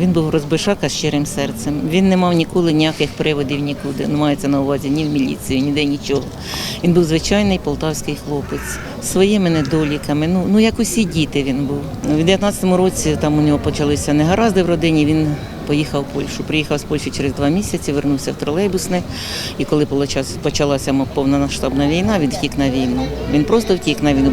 Він був розбишака з щирим серцем. Він не мав ніколи ніяких приводів нікуди. Не мається на увазі ні в міліцію, ніде нічого. Він був звичайний полтавський хлопець своїми недоліками. Ну, ну як усі діти він був. Ну, В 19-му році там у нього почалися негаразди в родині. Він поїхав в Польщу. Приїхав з Польщі через два місяці, вернувся в тролейбусне. І коли почалася повномасштабна війна, він втік на війну. Він просто втік на війну.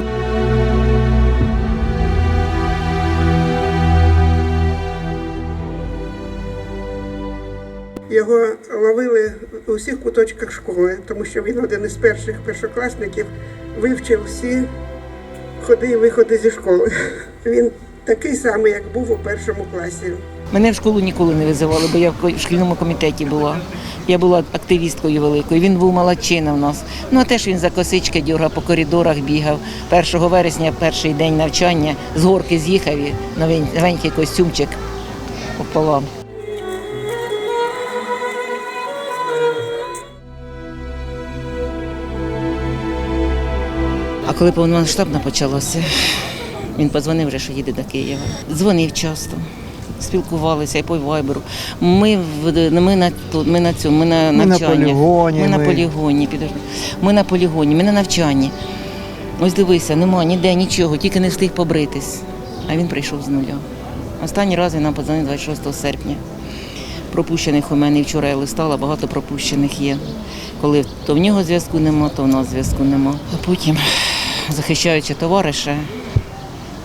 Його ловили у всіх куточках школи, тому що він один із перших першокласників вивчив всі ходи і виходи зі школи. Він такий самий, як був у першому класі. Мене в школу ніколи не визивали, бо я в шкільному комітеті була. Я була активісткою великою. Він був молодчина в нас. Ну а теж він за косички дюргав, по коридорах бігав. 1 вересня, перший день навчання, з горки з'їхав і новенький костюмчик пополам. Коли повномасштабна почалося, він подзвонив вже, що їде до Києва. Дзвонив часто, спілкувалися і по вайберу. Ми, в- ми, на, тут- ми на цьому, ми на Ми на навчанні. полігоні, Ми на полігоні. Ми на полігоні, ми на навчанні. Ось дивися, нема ніде нічого, тільки не встиг побритись. А він прийшов з нуля. Останній раз він нам подзвонив 26 серпня. Пропущених у мене і вчора я листала, багато пропущених є. Коли то в нього зв'язку нема, то в нас зв'язку нема. А потім, захищаючи товариша,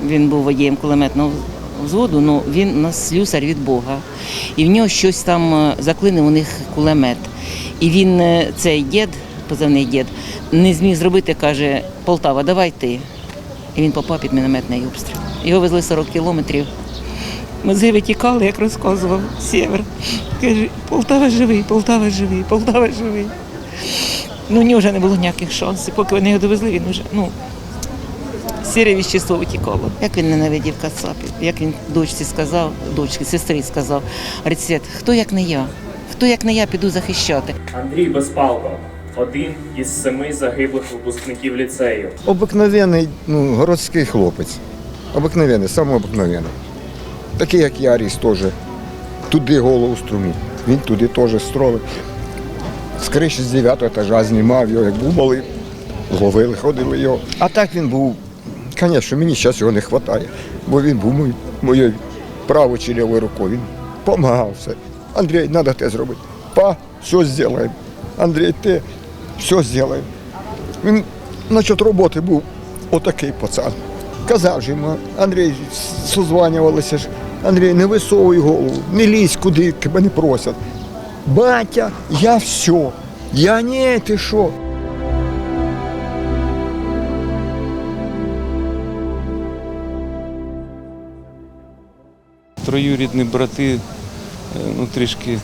він був водієм кулеметного взводу, але він у нас слюсар від Бога. І в нього щось там е, заклинив у них кулемет. І він, е, цей дід, позивний дід, не зміг зробити, каже, Полтава, давай ти. І він попав під мінометний обстріл. Його везли 40 кілометрів. Ми з тікали, як розказував Сєвер. Каже, Полтава живий, Полтава живий, Полтава живий. Ну, у нього вже не було ніяких шансів. Поки вони його довезли, він вже, ну, сіре віщество витікало. Як він ненавидів кацапів, як він дочці сказав, дочці, сестрі сказав, Рецет, хто як не я? Хто як не я піду захищати? Андрій Безпалко, один із семи загиблих випускників ліцею. Обикновений ну, городський хлопець. Обикновений, саме обикновений. Такий, як Яріс теж. Туди голову струмив. Він туди теж строїв. З криші з 9 етажа знімав його, як був малий. Ловили, ходили його. А так він був, звісно, мені зараз його не вистачає, бо він був моєю правою чи лівою рукою. Він допомагав все. Андрій, треба те зробити. Па, все зробимо. Андрій, те, все зробимо. Він насчет роботи був отакий пацан. Казав же йому, Андрій, созванювалися ж, Андрій, не висовуй голову, не лізь куди тебе не просять. Батя, я все. Я ні, ти що? Троюрідні брати, е, ну трішки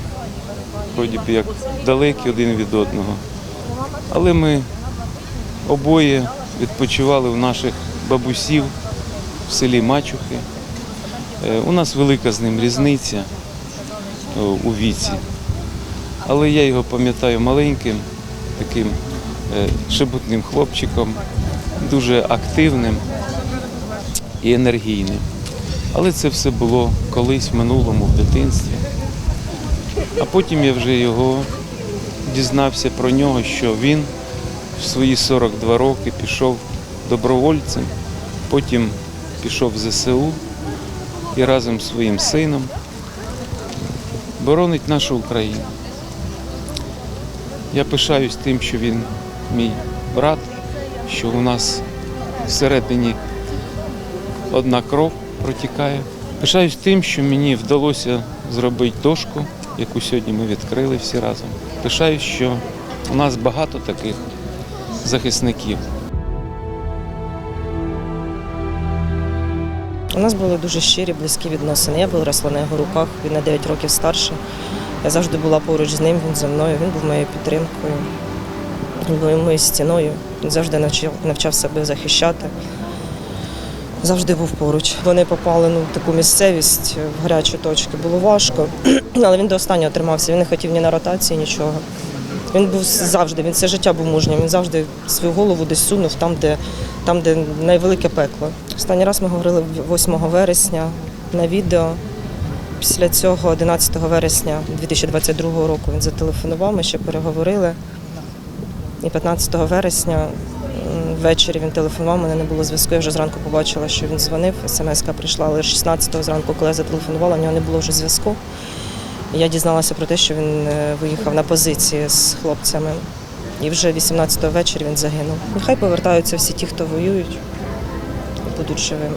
вроді як далекі один від одного. Але ми обоє відпочивали в наших бабусів в селі Мачухи. Е, У нас велика з ним різниця е, у віці. Але я його пам'ятаю маленьким, таким шебутним хлопчиком, дуже активним і енергійним. Але це все було колись в минулому, в дитинстві. А потім я вже його дізнався про нього, що він в свої 42 роки пішов добровольцем, потім пішов в ЗСУ і разом з своїм сином боронить нашу Україну. Я пишаюсь тим, що він мій брат, що у нас всередині одна кров протікає. Пишаюсь тим, що мені вдалося зробити дошку, яку сьогодні ми відкрили всі разом. Пишаюсь, що у нас багато таких захисників. У нас були дуже щирі, близькі відносини. Я виросла на його руках, він на 9 років старше. Я завжди була поруч з ним, він зі мною, він був моєю підтримкою, він був моєю стіною. Він завжди навчав, навчав себе захищати. Завжди був поруч. Вони попали ну, в таку місцевість, в гарячі точки. Було важко, але він до останнього тримався. Він не хотів ні на ротації, нічого. Він був завжди, він все життя був мужнім. Він завжди свою голову десь сунув там, де, там, де найвелике пекло. Останній раз ми говорили 8 вересня на відео. Після цього, 11 вересня 2022 року, він зателефонував, ми ще переговорили. І 15 вересня ввечері він телефонував, мене не було зв'язку. Я вже зранку побачила, що він дзвонив. СМС-ка прийшла, але 16 зранку, коли я зателефонувала, в нього не було вже зв'язку. Я дізналася про те, що він е, виїхав на позиції з хлопцями. І вже 18 ввечері він загинув. Нехай повертаються всі ті, хто воюють, будуть живими.